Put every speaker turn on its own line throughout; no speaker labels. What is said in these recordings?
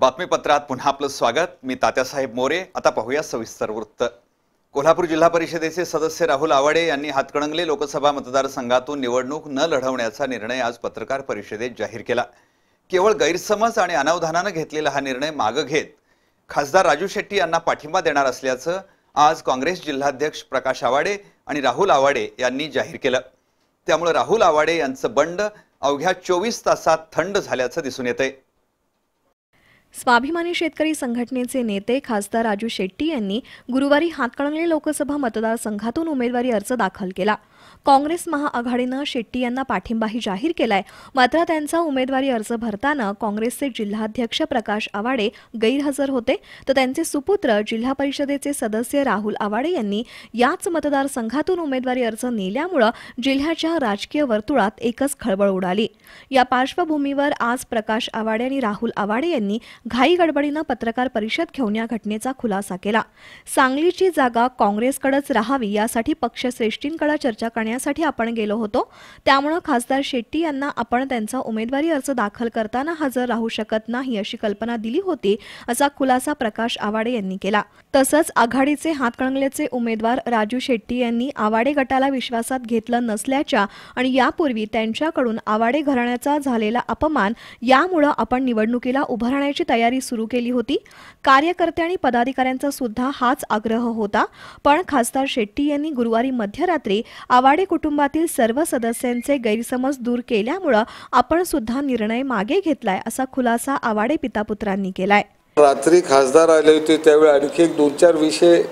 बातमीपत्रात पुन्हा आपलं स्वागत मी तात्यासाहेब मोरे आता पाहूया सविस्तर वृत्त कोल्हापूर जिल्हा परिषदेचे सदस्य राहुल आवाडे यांनी हातकणंगले लोकसभा मतदारसंघातून निवडणूक न लढवण्याचा निर्णय आज पत्रकार परिषदेत जाहीर केला केवळ गैरसमज आणि अनावधानानं घेतलेला हा निर्णय मागं घेत खासदार राजू शेट्टी यांना पाठिंबा देणार असल्याचं आज काँग्रेस जिल्हाध्यक्ष प्रकाश आवाडे आणि राहुल आवाडे यांनी जाहीर केलं त्यामुळे राहुल आवाडे यांचं बंड अवघ्या चोवीस तासात थंड झाल्याचं दिसून येतंय
स्वाभिमानी शेतकरी संघटनेचे नेते खासदार राजू शेट्टी यांनी गुरुवारी हातकणंगले लोकसभा मतदारसंघातून उमेदवारी अर्ज दाखल केला काँग्रेस महाआघाडीनं शेट्टी यांना पाठिंबाही जाहीर केलाय मात्र त्यांचा उमेदवारी अर्ज भरताना काँग्रेसचे जिल्हाध्यक्ष प्रकाश आवाडे गैरहजर होते तर त्यांचे सुपुत्र जिल्हा परिषदेचे सदस्य राहुल आवाडे यांनी याच मतदारसंघातून उमेदवारी अर्ज नेल्यामुळं जिल्ह्याच्या राजकीय वर्तुळात एकच खळबळ उडाली या पार्श्वभूमीवर आज प्रकाश आवाडे आणि राहुल आवाडे यांनी घाई गडबडीनं पत्रकार परिषद घेऊन या घटनेचा खुलासा केला सांगलीची जागा काँग्रेसकडेच राहावी यासाठी पक्षश्रेष्ठींकडे चर्चा करण्यासाठी आपण गेलो होतो त्यामुळं खासदार शेट्टी यांना आपण त्यांचा उमेदवारी अर्ज दाखल करताना हजर राहू शकत नाही अशी कल्पना दिली होती असा खुलासा प्रकाश आवाडे यांनी केला तसंच आघाडीचे हातकणंगलेचे उमेदवार राजू शेट्टी यांनी आवाडे गटाला विश्वासात घेतलं नसल्याच्या आणि यापूर्वी त्यांच्याकडून आवाडे घराण्याचा झालेला अपमान यामुळं आपण निवडणुकीला उभं तयारी सुरू केली होती कार्यकर्ते आणि पदाधिकाऱ्यांचा सुद्धा हाच आग्रह होता पण खासदार शेट्टी यांनी गुरुवारी मध्यरात्री आवाडे कुटुंबातील सर्व सदस्यांचे गैरसमज दूर केल्यामुळं आपण सुद्धा निर्णय मागे घेतलाय असा खुलासा आवाडे पिता पुत्रांनी केलाय
रात्री खासदार आले होते त्यावेळी आणखी एक दोन चार विषय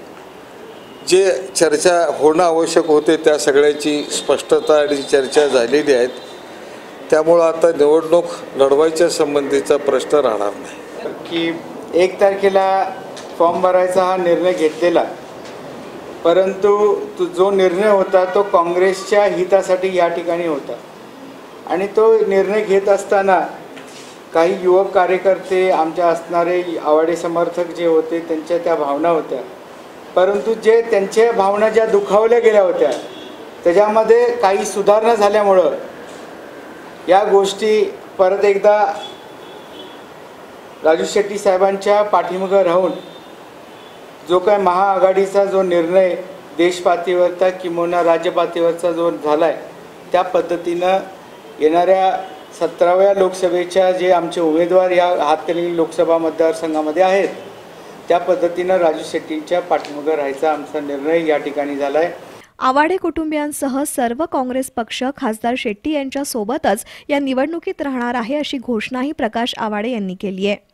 जे चर्चा होणं आवश्यक होते त्या सगळ्याची स्पष्टता आणि चर्चा झालेली आहेत त्यामुळं आता निवडणूक लढवायच्या संबंधीचा प्रश्न राहणार
नाही की एक तारखेला फॉर्म भरायचा हा निर्णय घेतलेला परंतु तो जो निर्णय होता तो काँग्रेसच्या हितासाठी या ठिकाणी होता आणि तो निर्णय घेत असताना काही युवक कार्यकर्ते आमच्या असणारे आवाडे समर्थक जे होते त्यांच्या त्या भावना होत्या परंतु जे त्यांच्या भावना ज्या दुखावल्या गेल्या होत्या त्याच्यामध्ये काही सुधारणा झाल्यामुळं या गोष्टी परत एकदा राजू शेट्टी साहेबांच्या पाठीमागं राहून जो काय महाआघाडीचा जो निर्णय देशपातळीवरचा किंवा राज्यपातळीवरचा जो झाला आहे त्या पद्धतीनं येणाऱ्या सतराव्या लोकसभेच्या जे आमचे उमेदवार या हातकली लोकसभा मतदारसंघामध्ये आहेत त्या पद्धतीनं राजू शेट्टींच्या पाठीमागं राहायचा आमचा निर्णय या ठिकाणी झाला आहे
आवाडे कुटुंबियांसह सर्व काँग्रेस पक्ष खासदार शेट्टी यांच्या सोबतच या निवडणुकीत राहणार आहे अशी घोषणाही प्रकाश आवाडे यांनी केली आहे